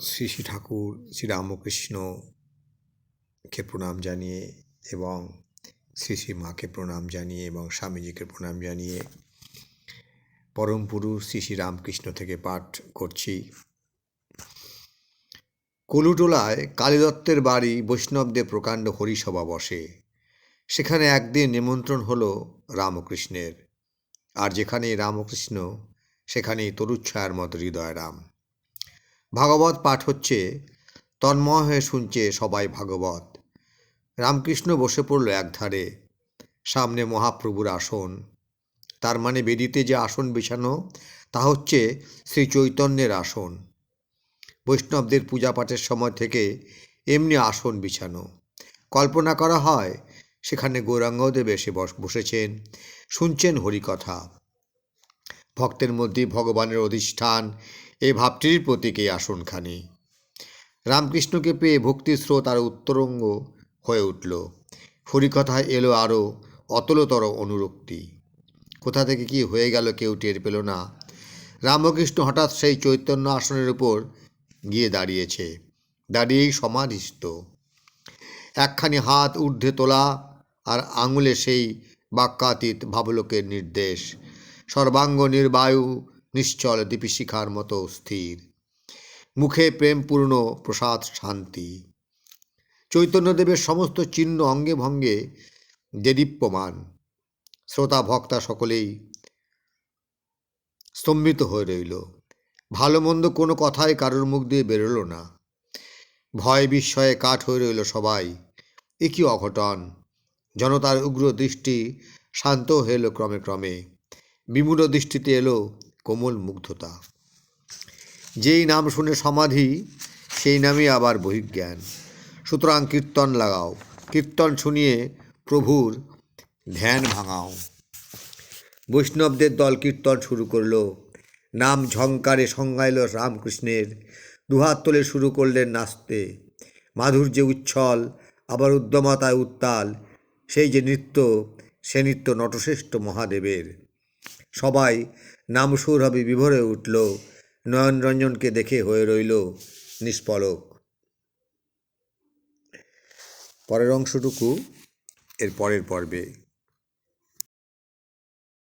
শ্রী শ্রী ঠাকুর, শ্রী রামকৃষ্ণকে প্রণাম জানিয়ে এবং শ্রী শ্রী মাকে প্রণাম জানিয়ে এবং স্বামীজিকে প্রণাম জানিয়ে পরম পুরুষ শ্রী শ্রী রামকৃষ্ণ থেকে পাঠ করছি। কলুটোলায় কালীদত্তের বাড়ি বৈষ্ণবদের প্রকাণ্ড হরিসভা বসে। সেখানে একদিন নিমন্ত্রণ হলো রামকৃষ্ণের। আর যেখানেই রামকৃষ্ণ, সেখানেই তরুচ্ছায়ার মতো হৃদয়রাম ভাগবত পাঠ হচ্ছে, তন্ময় হয়ে শুনছে সবাই ভাগবত। রামকৃষ্ণ বসে পড়ল একধারে, সামনে মহাপ্রভুর আসন। তার মানে বেদিতে যে আসন বিছানো, তা হচ্ছে শ্রী চৈতন্যের আসন। বৈষ্ণবদের পূজা পাঠের সময় থেকে এমনি আসন বিছানো। কল্পনা করা হয়, সেখানে গৌরাঙ্গদেব এসে বসেছেন, শুনছেন হরিকথা। ভক্তের মধ্যে ভগবানের অধিষ্ঠান, এই ভাবটির প্রতীক এই আসনখানি। রামকৃষ্ণকে পেয়ে ভক্তির স্রোত আরও উত্তরঙ্গ হয়ে উঠল। হরিকথায় এলো আরও অতলতর অনুরক্তি। কোথা থেকে কি হয়ে গেল কেউ টের পেল না। রামকৃষ্ণ হঠাৎ সেই চৈতন্য আসনের উপর গিয়ে দাঁড়িয়েছে। দাঁড়িয়েই সমাধিস্থ। একখানি হাত ঊর্ধ্বে তোলা আর আঙুলে সেই বাক্যাতীত ভাবলোকের নির্দেশ। সর্বাঙ্গ নির্বায়ু, নিশ্চল দীপিশিখার মতো স্থির। মুখে প্রেমপূর্ণ প্রসাদ শান্তি। চৈতন্যদেবের সমস্ত চিহ্ন অঙ্গে ভঙ্গে দেদীপ্যমান শ্রোতা ভক্তা সকলেই স্তম্ভিত হয়ে রইল। ভালো মন্দ কোনো কথাই কারোর মুখ দিয়ে বেরোলো না। ভয় বিস্ময়ে কাঠ হয়ে রইল সবাই। এ কি অঘটন, জনতার উগ্র দৃষ্টি শান্ত এলো ক্রমে ক্রমে। বিমূঢ় দৃষ্টিতে এলো কোমল মুগ্ধতা। যেই নাম শুনে সমাধি, সেই নামই আবার বহিজ্ঞান সুতরাং কীর্তন লাগাও, কীর্তন শুনিয়ে প্রভুর ধ্যান ভাঙাও। বৈষ্ণবদের দল কীর্তন শুরু করল। নাম ঝঙ্কারে সংজ্ঞাইল রামকৃষ্ণের, দুহাত তোলে শুরু করলেন নাচতে। মাধুর্যে উচ্ছল, আবার উদ্যমতায় উত্তাল, সেই যে নৃত্য, সে নৃত্য নটশ্রেষ্ঠ মহাদেবের। সবাই নামসুরভাবে বিভোরে উঠল নয়নরঞ্জনকে দেখে হয়ে রইল নিষ্পলক পরের অংশটুকু এর পরের পর্বে।